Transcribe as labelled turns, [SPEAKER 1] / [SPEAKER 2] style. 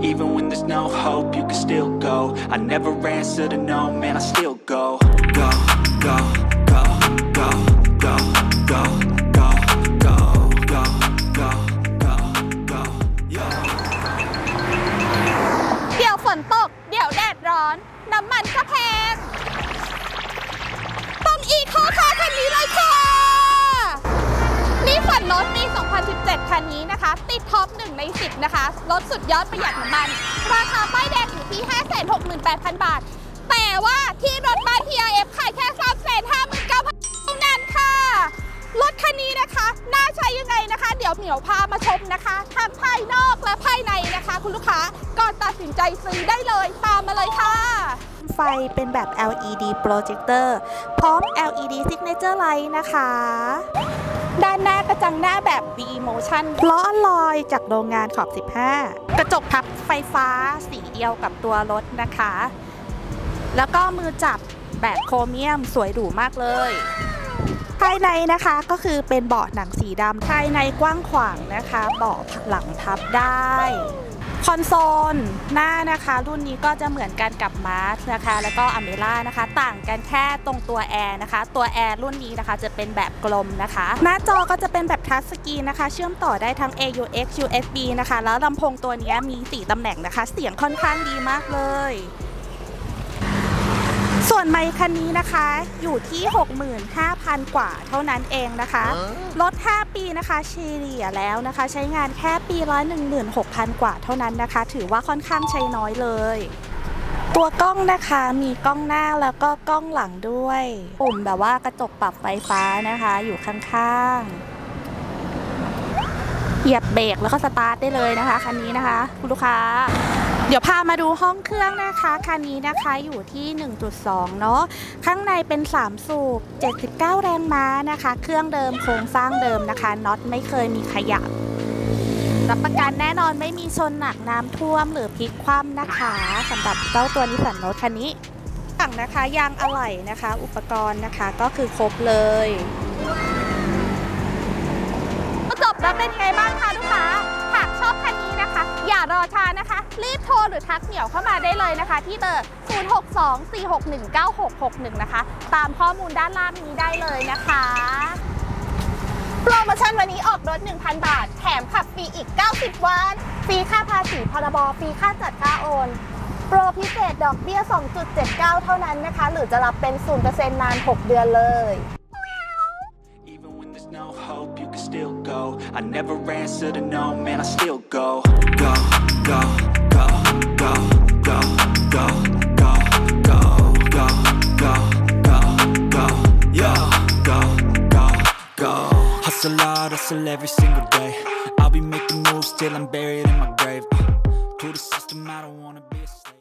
[SPEAKER 1] Even when there's no hope, you can still go. I never answer to no, man, I still go. Go, go, go, go, go, go, go, go, go, go, go, go, yeah.
[SPEAKER 2] เดี๋ยวฝนตก เดี๋ยวแดดร้อน น้ำมันก็แพงต้องอีโคคาร์คันนี้เลยค่ะ รถปี 2017 คันนี้นะคะ ติดท็อป 1 ใน 10 นะคะ รถสุดยอดประหยัดน้ำมัน ราคาป้ายแดงอยู่ที่ 568,000 บาท แต่ว่าที่รถบ้าน TRF ขายแค่ 359,000เท่านั้นค่ะ รถคันนี้นะคะ น่าใช้ยังไงนะคะ เดี๋ยวเหมียวพามาชมนะคะทั้งภายนอกและภายในนะคะ คุณลูกค้าก่อนตัดสินใจซื้อได้เลย ตามมาเลยค่ะ
[SPEAKER 3] ไฟเป็นแบบ LED projector พร้อม LED signature light นะคะ
[SPEAKER 2] ด้านหน้ากระจังหน้าแบบ V motion
[SPEAKER 3] ล้อลอยจากโรงงานขอบ 15 กระจกพับไฟฟ้าสีเดียวกับตัวรถนะคะ แล้วก็มือจับแบบโครเมียมสวยหรูมากเลย ภายในนะคะก็คือเป็นเบาะหนังสีดำภายในกว้างขวางนะคะ เบาะหลังพับได้ อนโซลหน้านะคะ รุ่นนี้ก็จะเหมือนกันกับมาร์สนะคะ แล้วก็อเมร่านะคะ ต่างกันแค่ตรงตัวแอร์นะคะ ตัวแอร์รุ่นนี้นะคะจะเป็นแบบกลมนะคะ หน้าจอก็จะเป็นแบบทัชสกรีนนะคะ เชื่อมต่อได้ทั้ง AUX USB นะคะ แล้วลำโพงตัวนี้มี 4ตำแหน่งนะคะ เสียงค่อนข้างดีมากเลย ส่วนไมค์คันนี้นะคะอยู่ที่ 65,000 กว่าเท่านั้นเองนะคะรถ5ปีนะคะเฉลี่ยแล้วนะคะ ใช้งานแค่ปีละ16,000 กว่าเท่านั้นนะคะ ถือว่าค่อนข้างใช้น้อยเลย ตัวกล้องนะคะมีกล้องหน้าแล้วก็กล้องหลังด้วยปุ่มแบบว่ากระจกปรับไฟฟ้านะคะ อยู่ข้างๆเหยียบเบรกแล้วก็สตาร์ทได้เลยนะคะคันนี้นะคะ คุณลูกค้า เดี๋ยวพามาดูห้องเครื่องนะคะคันนี้นะคะอยู่ที่ 1.2 เนาะข้างในเป็น 3 สูบ 79 แรงม้านะคะ เครื่องเดิมโครงสร้างเดิมนะคะน็อตไม่เคยมีขยับรับประกันแน่นอนไม่มีชนหนักน้ำท่วมหรือพลิกคว่ำนะคะสำหรับเจ้าตัวนิสสันโนตคันนี้ฝั่งนะคะยางอะไหล่นะคะ อุปกรณ์นะคะก็คือครบเลย
[SPEAKER 2] จบแล้วเป็นไงบ้างคะลูกค้าหากชอบคันนี้นะคะ อย่ารอช้านะคะ รีบโทรหรือทักเหมียวเข้ามาได้เลยนะคะ ที่เบอร์ 0624619661 นะคะ ตามข้อมูลด้านล่างนี้ได้เลยนะคะ โปรโมชั่นวันนี้ออกรถ 1,000 บาท แถมขับฟรีอีก 90 วัน ฟรีค่าภาษีพรบฟรีค่าจัดค่าโอน โปรพิเศษดอกเบี้ย 2.79 เท่านั้นนะคะ หรือจะรับเป็น 0%นาน 6 เดือนเลย
[SPEAKER 1] no hope, you can still go. I never answer to no, man, I still go, go, go, Hustle hard, hustle every single day. I'll be making moves till I'm buried in my grave. Uh, to the system, I don't wanna be a slave.